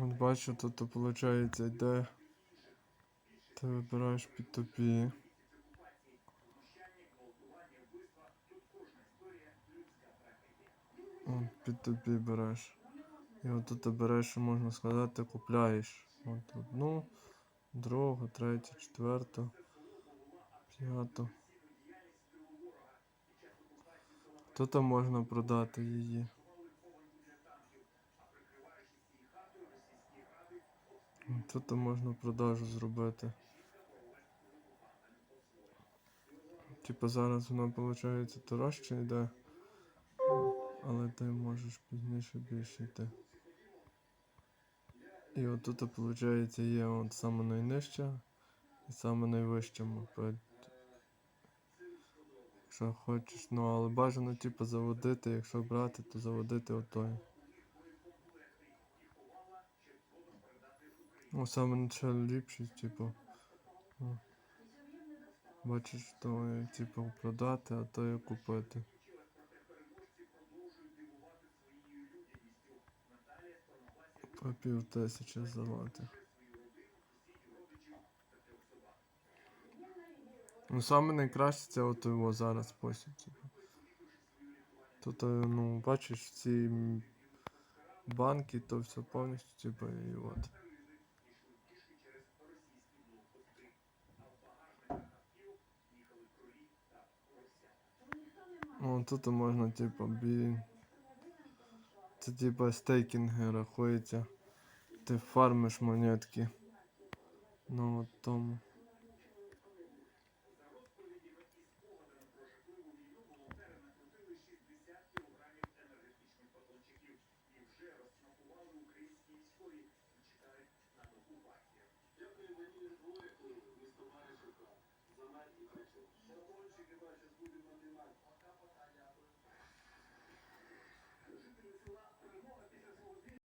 От бачу, тут виходить йде. Ти вибираєш під тобі. От під тобі береш. І от тут береш, можна сказати, купляєш. От одну, другу, третю, четверту, п'яту. Тут можна продати її. Тут можна продажу зробити. Типа зараз вона виходить дорожче йде, але ти можеш пізніше більше йти. І от тут виходить є от саме найнижча і саме найвища мопед. Якщо хочеш, ну але бажано типу заводити, якщо брати, то заводити отой. Ну, саме начало ліпший, типу. ну. Бачиш, то типу продати, а то є купити. По пів тисячі золотих. Ну, саме найкраще це от його зараз спосіб, типу. Тут, е, ну, бачиш, ці банки, то все повністю, типу, і от. О, тут можна, типу, бі... Це типа стейкінги рахується. Ти фармиш монетки. Ну от тому.